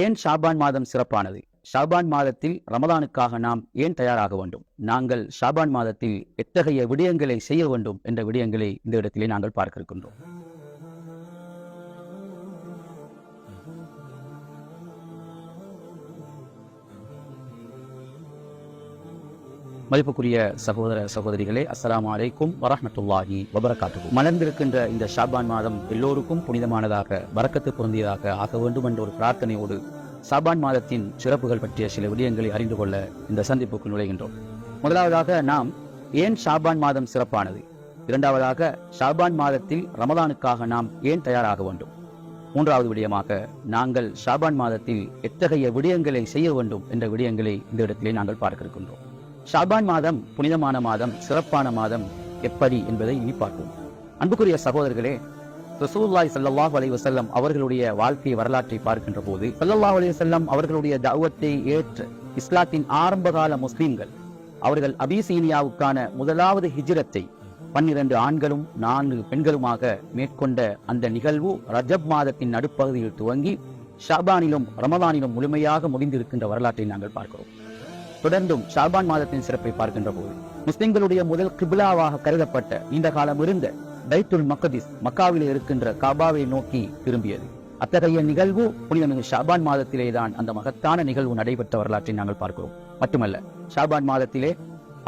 ஏன் ஷாபான் மாதம் சிறப்பானது? ஷாபான் மாதத்தில் ரமதானுக்காக நாம் ஏன் தயாராக வேண்டும்? நாங்கள் ஷாபான் மாதத்தில் எத்தகைய விடயங்களை செய்ய வேண்டும் என்ற விடயங்களை இந்த இடத்திலே நாங்கள் பார்க்க இருக்கின்றோம். மதிப்புக்குரிய சகோதர சகோதரிகளே அஸ்லாம் அலைக்கும் வரஹ்மத்துல்லாஹி வபரகாத்து மலர்ந்திருக்கின்ற இந்த ஷாபான் மாதம் எல்லோருக்கும் புனிதமானதாக வரக்கத்து பொருந்தியதாக ஆக வேண்டும் என்ற ஒரு பிரார்த்தனையோடு ஷாபான் மாதத்தின் சிறப்புகள் பற்றிய சில விடயங்களை அறிந்து கொள்ள இந்த சந்திப்புக்கு நுழைகின்றோம். முதலாவதாக நாம் ஏன் ஷாபான் மாதம் சிறப்பானது? இரண்டாவதாக ஷாபான் மாதத்தில் ரமதானுக்காக நாம் ஏன் தயாராக வேண்டும்? மூன்றாவது விடயமாக நாங்கள் ஷாபான் மாதத்தில் எத்தகைய விடயங்களை செய்ய வேண்டும் என்ற விடயங்களை இந்த இடத்திலே நாங்கள் பார்க்க இருக்கின்றோம் ஷாபான் மாதம் புனிதமான மாதம் சிறப்பான மாதம் எப்படி என்பதை இனி பார்ப்போம். அன்புக்குரிய சகோதரர்களே ரசூல்லாய் சல்லாஹ் அலி வசல்லம் அவர்களுடைய வாழ்க்கை வரலாற்றை பார்க்கின்ற போது சல்லாஹ் அலி வசல்லம் அவர்களுடைய தௌவத்தை ஏற்ற இஸ்லாத்தின் ஆரம்பகால முஸ்லீம்கள் அவர்கள் அபிசீனியாவுக்கான முதலாவது ஹிஜ்ரத்தை பன்னிரண்டு ஆண்களும் நான்கு பெண்களுமாக மேற்கொண்ட அந்த நிகழ்வு ரஜப் மாதத்தின் நடுப்பகுதியில் துவங்கி ஷாபானிலும் ரமதானிலும் முழுமையாக முடிந்திருக்கின்ற வரலாற்றை நாங்கள் பார்க்கிறோம். தொடர்ந்தும் ஷாபான் மாதத்தின் சிறப்பை பார்க்கின்ற போது முஸ்லிம்களுடைய முதல் கிபிலாவாக கருதப்பட்ட இந்த காலம் இருந்த பைத்துல் மக்கதிஸ் மக்காவில் இருக்கின்ற காபாவை நோக்கி திரும்பியது. அத்தகைய நிகழ்வு புனிதமிகு ஷாபான் மாதத்திலே தான் அந்த மகத்தான நிகழ்வு நடைபெற்ற வரலாற்றை நாங்கள் பார்க்கிறோம். மட்டுமல்ல ஷாபான் மாதத்திலே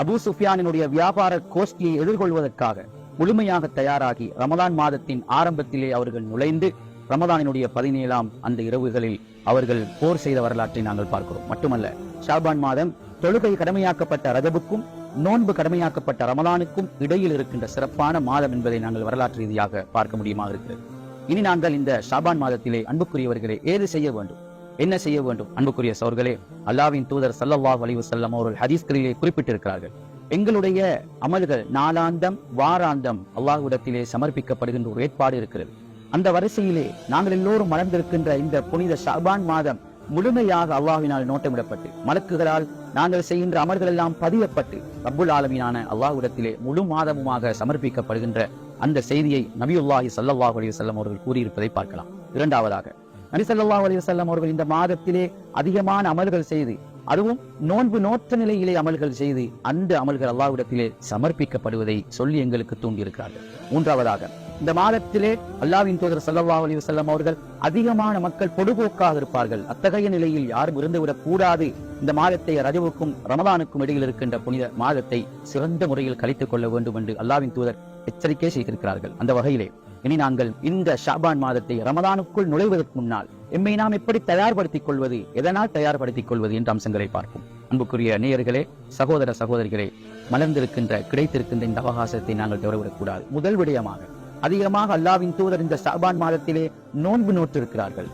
அபு சுஃபியானினுடைய வியாபார கோஷ்டியை எதிர்கொள்வதற்காக முழுமையாக தயாராகி ரமலான் மாதத்தின் ஆரம்பத்திலே அவர்கள் நுழைந்து ரமதானினுடைய பதினேழாம் அந்த இரவுகளில் அவர்கள் போர் செய்த வரலாற்றை நாங்கள் பார்க்கிறோம். மட்டுமல்ல ஷாபான் மாதம் தொழுகை கடமையாக்கப்பட்ட ரஜபுக்கும் நோன்பு கடமையாக்கப்பட்ட ரமலானுக்கும் இடையில் இருக்கின்ற சிறப்பான மாதம் என்பதை நாங்கள் வரலாற்று ரீதியாக பார்க்க முடியுமா இருக்கிறது. இனி நாங்கள் இந்த ஷாபான் மாதத்திலே அன்புக்குரியவர்களே ஏது செய்ய வேண்டும்? என்ன செய்ய வேண்டும்? அன்புக்குரிய சோர்களே அல்லாவின் தூதர் சல்லல்லாஹ் வலிவு செல்லம் அவர்கள் ஹதீஸ்களிலே குறிப்பிட்டிருக்கிறார்கள். எங்களுடைய அமல்கள் நாளாந்தம் வாராந்தம் அல்லாஹ்விடத்திலே சமர்ப்பிக்கப்படுகின்ற ஒரு ஏற்பாடு இருக்கிறது. அந்த வரிசையிலே நாங்கள் எல்லோரும் மலர்ந்திருக்கின்ற இந்த புனித ஷாபான் மாதம் முழுமையாக அல்லாஹினால் நோட்டமிடப்பட்டு மலக்குகளால் நாங்கள் செய்கின்ற அமல்கள் எல்லாம் பதியப்பட்டு ரப்புல் ஆலமீனான அல்லாஹ்விடத்திலே முழு மாதமுமாக சமர்ப்பிக்கப்படுகின்ற அந்த செய்தியை நபியுல்லாஹி சல்லாஹ் அலி வல்லம் அவர்கள் கூறியிருப்பதை பார்க்கலாம். இரண்டாவதாக நபி ஸல்லல்லாஹு அலைஹி அவர்கள் இந்த மாதத்திலே அதிகமான அமல்கள் செய்து அதுவும் நோன்பு நோற்ற நிலையிலே அமல்கள் செய்து அந்த அமல்கள் அல்லாஹ்விடத்திலே சமர்ப்பிக்கப்படுவதை சொல்லி எங்களுக்கு தூண்டியிருக்கிறார்கள். மூன்றாவதாக இந்த மாதத்திலே அல்லாவின் தூதர் சல்லா அலி வசல்லம் அவர்கள் அதிகமான மக்கள் பொடுபோக்காக இருப்பார்கள். அத்தகைய நிலையில் யாரும் இருந்துவிடக் கூடாது இந்த மாதத்தை ரஜவுக்கும் ரமதானுக்கும் இடையில் இருக்கின்ற புனித மாதத்தை சிறந்த முறையில் கழித்துக் கொள்ள வேண்டும் என்று அல்லாவின் தூதர் எச்சரிக்கை செய்திருக்கிறார்கள். அந்த வகையிலே இனி நாங்கள் இந்த ஷாபான் மாதத்தை ரமதானுக்குள் நுழைவதற்கு முன்னால் எம்மை நாம் எப்படி தயார்படுத்திக் கொள்வது எதனால் தயார்படுத்திக் கொள்வது என்ற அம்சங்களை பார்ப்போம். அன்புக்குரிய நேயர்களே சகோதர சகோதரிகளே மலர்ந்திருக்கின்ற கிடைத்திருக்கின்ற இந்த அவகாசத்தை நாங்கள் தவறவிடக்கூடாது. முதல் விடயமாக அதிகமாக அல்லாவின் தூதர் இந்த ஷாபான் மாதத்திலே நோன்பு நோற்றிருக்கிறார்கள்.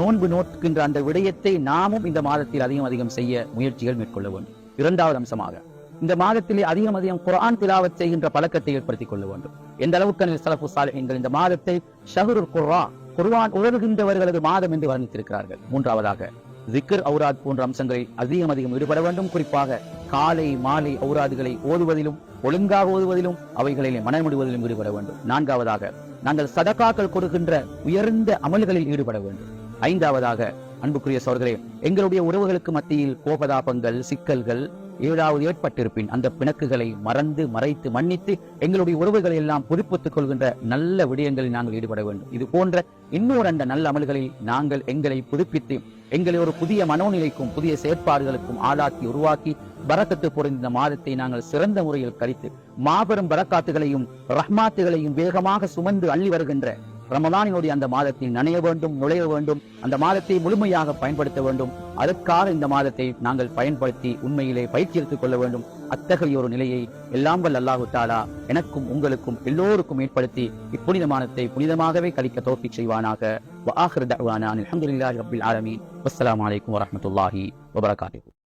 நோன்பு நோட்கின்ற அந்த விடயத்தை நாமும் இந்த மாதத்தில் அதிகம் அதிகம் செய்ய முயற்சிகள் மேற்கொள்ள வேண்டும். இரண்டாவது அம்சமாக இந்த மாதத்திலே அதிகம் அதிகம் குரான் திலாவத் செய்கின்ற பழக்கத்தை ஏற்படுத்திக் கொள்ள வேண்டும். எந்த அளவுக்கு சலஃபு சாலைகள் இந்த மாதத்தை ஷஹருல் குர்ஆ குர்வான் உணர்கின்றவர்களது மாதம் என்று வர்ணித்திருக்கிறார்கள். மூன்றாவதாக ஜிக்கர் அவுராத் போன்ற அம்சங்களில் அதிகம் அதிகம் ஈடுபட வேண்டும். குறிப்பாக காலை மாலை ஔராதுகளை ஓதுவதிலும் ஒழுங்காக ஓதுவதிலும் அவைகளிலே மனமிடுவதிலும் ஈடுபட வேண்டும். நான்காவதாக நாங்கள் சதக்காக்கள் கொடுக்கின்ற உயர்ந்த அமல்களில் ஈடுபட வேண்டும். ஐந்தாவதாக அன்புக்குரிய சோர்களே எங்களுடைய உறவுகளுக்கு மத்தியில் கோபதாபங்கள் சிக்கல்கள் ஏதாவது ஏற்பட்டிருப்பின் அந்த பிணக்குகளை மறந்து மறைத்து மன்னித்து எங்களுடைய உறவுகளை எல்லாம் புதுப்பித்துக் கொள்கின்ற நல்ல விடயங்களில் நாங்கள் ஈடுபட வேண்டும். இது போன்ற இன்னொரு அந்த நல்ல அமல்களில் நாங்கள் எங்களை புதுப்பித்து எங்களை ஒரு புதிய மனோநிலைக்கும் புதிய செயற்பாடுகளுக்கும் ஆளாக்கி உருவாக்கி பரக்கத்து பொருந்த மாதத்தை நாங்கள் சிறந்த முறையில் கழித்து மாபெரும் பரக்காத்துகளையும் ரஹ்மாத்துகளையும் வேகமாக சுமந்து அள்ளி வருகின்ற ரமதானினுடைய அந்த மாதத்தில் நனைய வேண்டும் நுழைய வேண்டும் அந்த மாதத்தை முழுமையாக பயன்படுத்த வேண்டும். அதற்காக இந்த மாதத்தை நாங்கள் பயன்படுத்தி உண்மையிலே பயிற்சி எடுத்துக் கொள்ள வேண்டும். அத்தகைய ஒரு நிலையை எல்லாம் வல்ல தாலா எனக்கும் உங்களுக்கும் எல்லோருக்கும் ஏற்படுத்தி இப்புனித மாதத்தை புனிதமாகவே கழிக்க தோப்பி செய்வானாக. அலமதுல்லாஹி ரபில் ஆலமி வஸ்லாம் வபரகாத்து